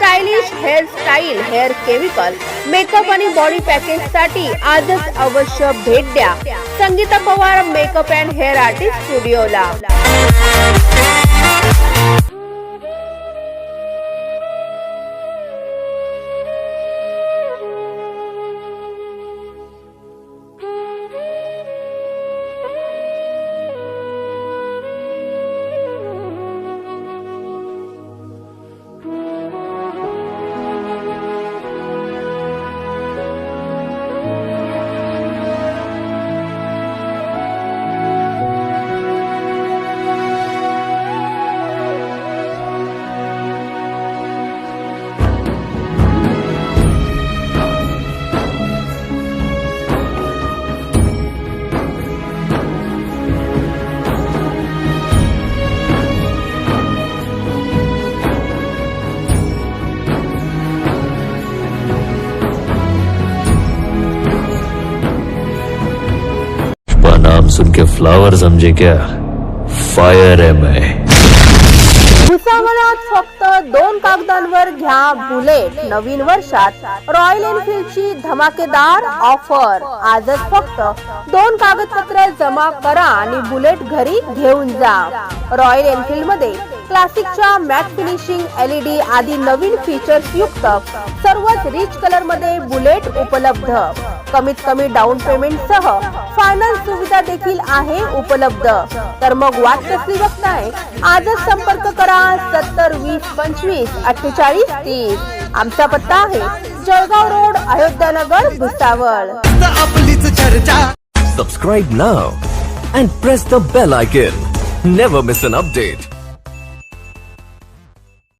stylish hair style hair chemical makeup आणि body पॅकेजसाठी आजच अवश्य भेट द्या. Sangeeta Pawar makeup and hair artist स्टुडिओला. सुन के फ्लावर समझे क्या? फायर है मैं। भुसावळात फक्त दोन कागदांवर घ्या बुलेट. नवीन वर्षात रॉयल एनफील्डची धमाकेदार ऑफर आजच फक्त दोन कागदपत्र जमा करा आणि बुलेट घरी घेऊन जा. रॉयल एनफील्डमध्ये क्लासिकच्या मॅट फिनिशिंग एलईडी आदी नवीन फीचर्स युक्त सर्वच रिच कलरमध्ये बुलेट उपलब्ध. कमीत कमी डाऊन पेमेंट सह फायनान्स सुविधा देखील आहे उपलब्ध. तर मग वाट कसली बघताय आजच संपर्क करा सत्तर वीस पंचवीस अठ्ठेचाळीस तीस. आमचा पत्ता आहे जळगाव रोड अयोध्यानगर भुसावळ. आपलीच चर्चा. Subscribe now and press the bell icon. Never miss an update.